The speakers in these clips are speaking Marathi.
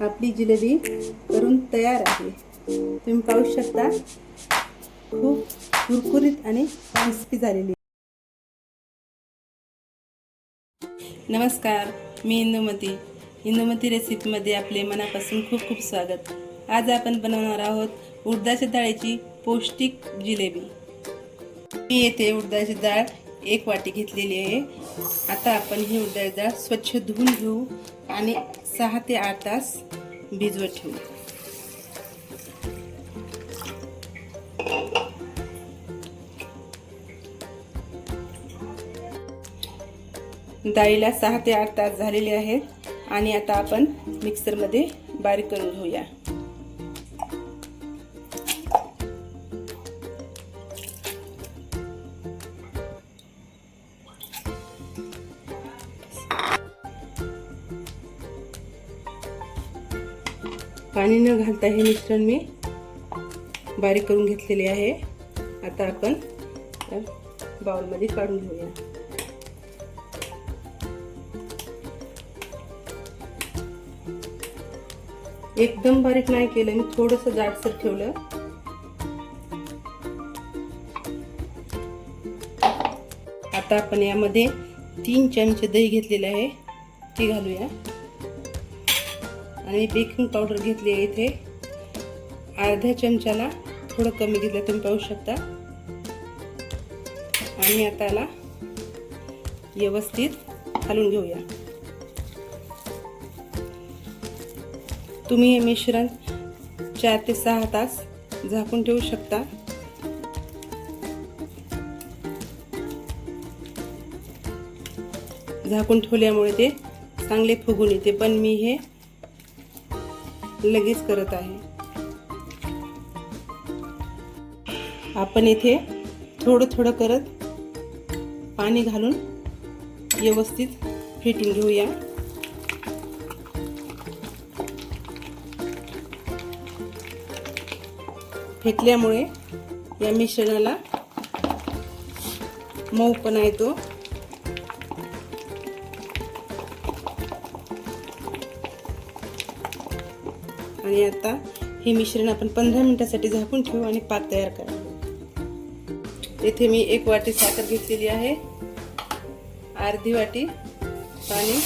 आपली जिलेबी करून तयार आहे. तुम्ही पाहू शकता खूप कुरकुरीत आणि क्रिस्पी झालेली. नमस्कार मी इंदुमती. इंदुमती रेसिपीमध्ये आपले मनापासून खूप खूप स्वागत. आज आपण बनवणार आहोत उडदाच्या डाळीची पौष्टिक जिलेबी. मी येथे उडदाची डाळ एक वाटी घेतलेली आहे. आता आपण ही उडदाची डाळ स्वच्छ धुवून घेऊ आणि सहा ते आठ तास भिजवत ठेवू. डाळीला सहा ते आठ तास झालेले आहेत आणि आता आपण मिक्सरमध्ये बारीक करून घेऊया. पाणी न घालता हे मिश्रण मी बारीक करून घेतलेले आहे. आता आपण बाउलमध्ये काढून घेऊया. एकदम बारीक नाही केलं मी थोडस जाडसर ठेवलं. आता आपण यामध्ये तीन चमचे दही घेतलेले आहे ती घालूया. आणि बेकिंग पावडर घेतली आहे इथे. अर्ध्या चमच्याला थोडं कमी घेतलं तुम्ही पाहू शकता. आणि आता याला व्यवस्थित घालून घेऊया. तुम्ही हे मिश्रण चार ते सहा तास झाकून ठेवू शकता. झाकून ठेवल्यामुळे ते चांगले फुगून येते. पण मी हे लगेच करत आहे. आपण इथे थोडं थोडं करत पाणी घालून व्यवस्थित फेटून घेऊया. फेटल्यामुळे या मिश्रणाला मऊ पण येतो आणि आता हे मिश्रण आपण पंधरा मिनटासाठी झाकून ठेवू आणि पाक तयार करा. येथे मी एक वाटी साखर घेतलेली आहे. अर्धी वाटी पाणी.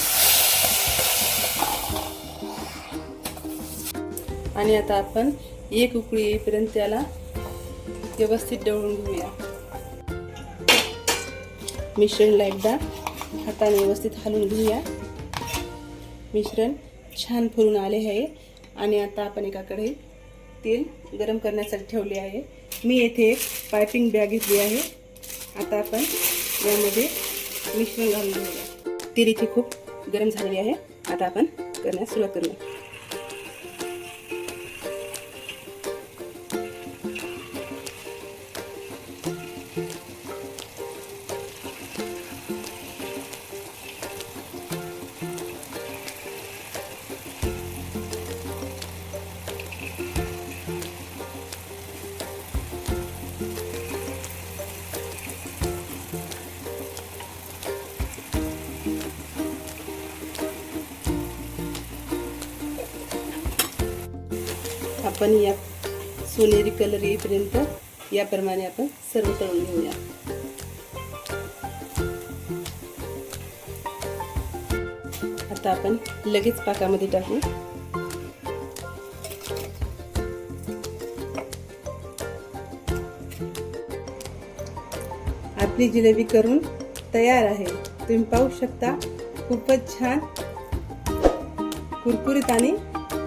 आणि आता आपण एक उकळी येईपर्यंत त्याला व्यवस्थित डवळून घेऊया. मिश्रणला एकदा हाताने व्यवस्थित हलवून घेऊया. मिश्रण छान फुलून आले आहे. आणि आता आपण एकाकडे तेल गरम करण्यासाठी ठेवले आहे. मी येथे एक पायपिंग बॅग घेतली आहे. आता आपण यामध्ये मिश्रण घालून घेऊया. तेल इथे खूप गरम झालेली आहे. आता आपण करण्यास सुरुवात करूया. आपण या सोनेरी कलर येईपर्यंत याप्रमाणे आपण सर्व तळून घेऊया. आता आपण लगेच पाकामध्ये टाकू. आपली जिलेबी करून तयार आहे. तुम्ही पाहू शकता खूपच छान कुरकुरीत आणि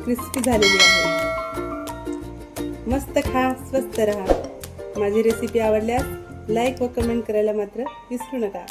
क्रिस्पी झालेली आहे. मस्त खा स्वस्त रहा. माझी रेसिपी आवडल्यास लाईक व कमेंट करायला मात्र विसरू नका.